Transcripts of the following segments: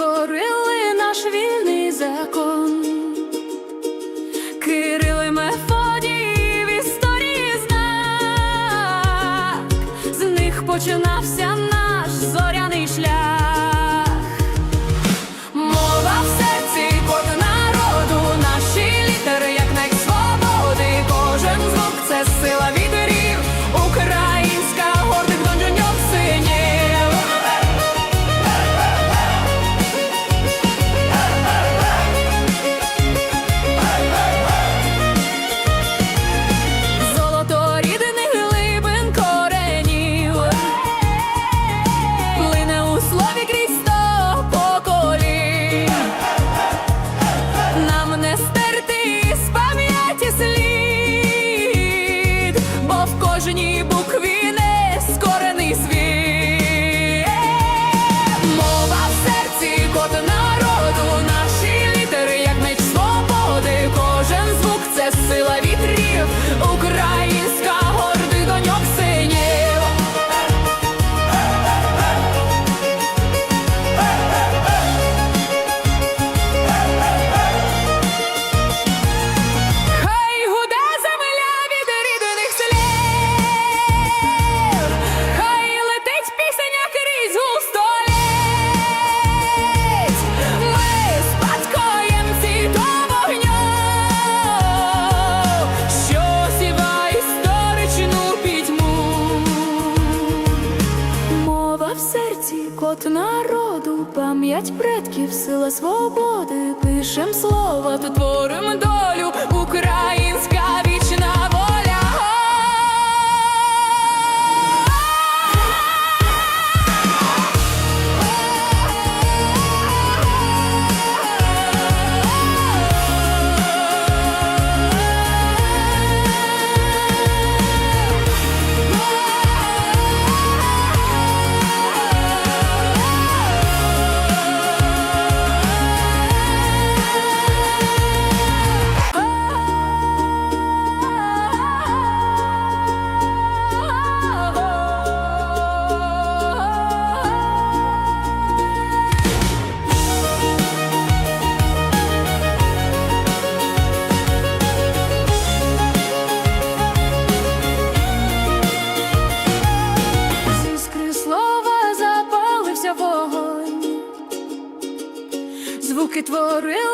створили наш вільний закон. Кирил і Мефодій в історії знак, з них починався. пам'ять предків, сила свободи, пишем слова, тут твори. творила.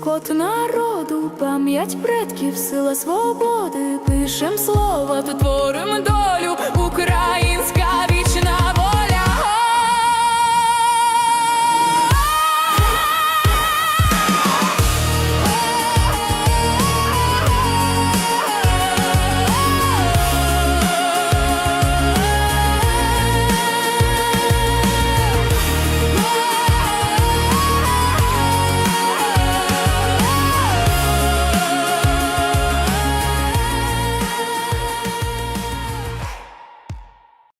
Кот народу, пам'ять предків, сила свободи, пишем слова, то творим долю.